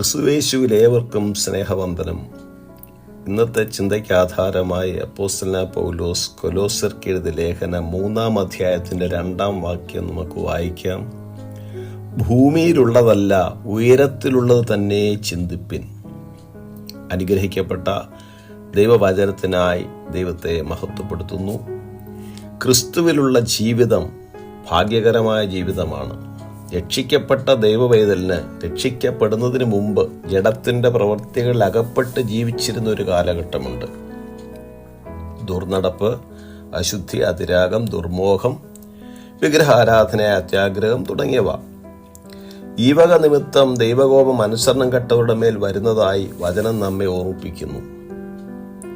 ക്രിസ്തുവേശുവിൽ ഏവർക്കും സ്നേഹവന്ദനം. ഇന്നത്തെ ചിന്തയ്ക്ക് ആധാരമായി അപ്പോസ്തലന പൗലോസ് കൊലോസർക്ക് എഴുതിയ ലേഖന മൂന്നാം അധ്യായത്തിന്റെ രണ്ടാം വാക്യം നമുക്ക് വായിക്കാം. ഭൂമിയിലുള്ളതല്ല ഉയരത്തിലുള്ളത് തന്നെ ചിന്തിപ്പിൻ. അനുഗ്രഹിക്കപ്പെട്ട ദൈവവചനത്തിനായി ദൈവത്തെ മഹത്വപ്പെടുത്തുന്നു. ക്രിസ്തുവിലുള്ള ജീവിതം ഭാഗ്യകരമായ ജീവിതമാണ്. രക്ഷിക്കപ്പെട്ട ദൈവവേദലിന് രക്ഷിക്കപ്പെടുന്നതിന് മുമ്പ് ജഡത്തിന്റെ പ്രവൃത്തികളിൽ അകപ്പെട്ട് ജീവിച്ചിരുന്ന ഒരു കാലഘട്ടമുണ്ട്. ദുർനടപ്പ് അശുദ്ധി അതിരാഗം ദുർമോഹം വിഗ്രഹാരാധന അത്യാഗ്രഹം തുടങ്ങിയവ. ഈ വക നിമിത്തം ദൈവകോപം അനുസരണം കെട്ടവരുടെ മേൽ വരുന്നതായി വചനം നമ്മെ ഓർമ്മിപ്പിക്കുന്നു.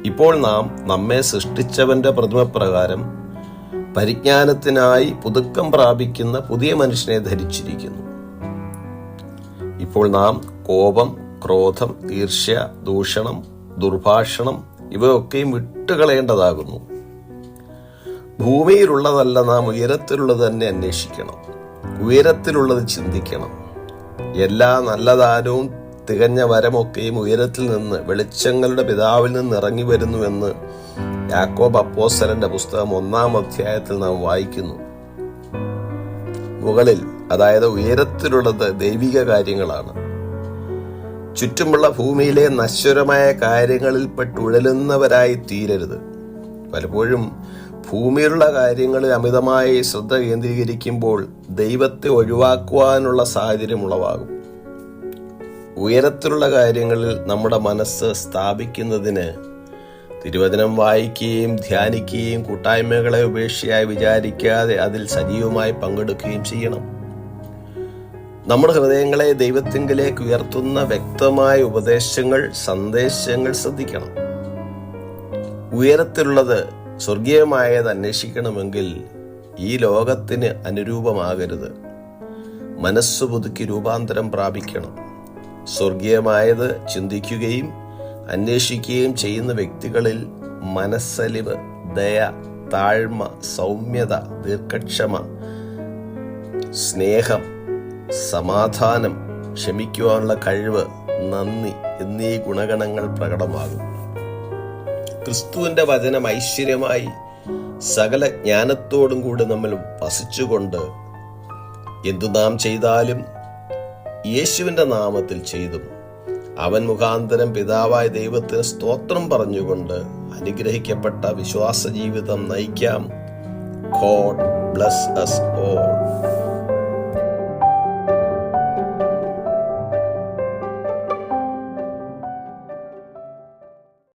ഇപ്പോൾ നാം നമ്മെ സൃഷ്ടിച്ചവന്റെ പ്രതിമപ്രകാരം പരിജ്ഞാനത്തിനായി പുതുക്കം പ്രാപിക്കുന്ന പുതിയ മനുഷ്യനെ ധരിച്ചിരിക്കുന്നു. ഇപ്പോൾ നാം കോപം ക്രോധം ഈർഷ്യ ദൂഷണം ദുർഭാഷണം ഇവയൊക്കെയും വിട്ടുകളയേണ്ടതാകുന്നു. ഭൂമിയിലുള്ളതല്ല നാം ഉയരത്തിലുള്ളത് തന്നെ അന്വേഷിക്കണം. ഉയരത്തിലുള്ളത് ചിന്തിക്കണം. എല്ലാ നല്ലതാരവും തികഞ്ഞ വരമൊക്കെയും ഉയരത്തിൽ നിന്ന് വെളിച്ചങ്ങളുടെ പിതാവിൽ നിന്ന് ഇറങ്ങി വരുന്നുവെന്ന് യാക്കോബ് അപ്പോസ്തലന്റെ പുസ്തകം ഒന്നാം അധ്യായത്തിൽ നാം വായിക്കുന്നു. മുകളിൽ അതായത് ഉയരത്തിലുള്ളത് ദൈവിക കാര്യങ്ങളാണ്. ചുറ്റുമുള്ള ഭൂമിയിലെ നശ്വരമായ കാര്യങ്ങളിൽ പെട്ടുഴലുന്നവരായി തീരരുത്. പലപ്പോഴും ഭൂമിയിലുള്ള കാര്യങ്ങളിൽ അമിതമായി ശ്രദ്ധ കേന്ദ്രീകരിക്കുമ്പോൾ ദൈവത്തെ ഒഴിവാക്കുവാനുള്ള സാഹചര്യം ഉളവാകും. ഉയരത്തിലുള്ള കാര്യങ്ങളിൽ നമ്മുടെ മനസ്സ് സ്ഥാപിക്കുന്നതിന് തിരുവചനം വായിക്കുകയും ധ്യാനിക്കുകയും കൂട്ടായ്മകളെ ഉപേക്ഷയായി വിചാരിക്കാതെ അതിൽ സജീവമായി പങ്കെടുക്കുകയും ചെയ്യണം. നമ്മുടെ ഹൃദയങ്ങളെ ദൈവത്തിങ്കിലേക്ക് ഉയർത്തുന്ന വ്യക്തമായ ഉപദേശങ്ങൾ സന്ദേശങ്ങൾ ശ്രദ്ധിക്കണം. ഉയരത്തിലുള്ളത് സ്വർഗീയമായത് അന്വേഷിക്കണമെങ്കിൽ ഈ ലോകത്തിന് അനുരൂപമാകരുത്. മനസ്സ് പുതുക്കി രൂപാന്തരം പ്രാപിക്കണം. സ്വർഗീയമായത് ചിന്തിക്കുകയും അന്വേഷിക്കുകയും ചെയ്യുന്ന വ്യക്തികളിൽ മനസ്സലിവ് ദയ താഴ്മ സൗമ്യത ദീർഘക്ഷമ സ്നേഹം സമാധാനം ക്ഷമിക്കുവാനുള്ള കഴിവ് നന്ദി എന്നീ ഗുണഗണങ്ങൾ പ്രകടമാകും. ക്രിസ്തുവിന്റെ വചനം ഐശ്വര്യമായി സകല ജ്ഞാനത്തോടും കൂടി നമ്മൾ വസിച്ചുകൊണ്ട് എന്തു നാം ചെയ്താലും യേശുവിന്റെ നാമത്തിൽ ചെയ്തും അവൻ മുഖാന്തരം പിതാവായ ദൈവത്തിന് സ്തോത്രം പറഞ്ഞുകൊണ്ട് അനുഗ്രഹിക്കപ്പെട്ട വിശ്വാസ ജീവിതം നയിക്കാം. God bless us all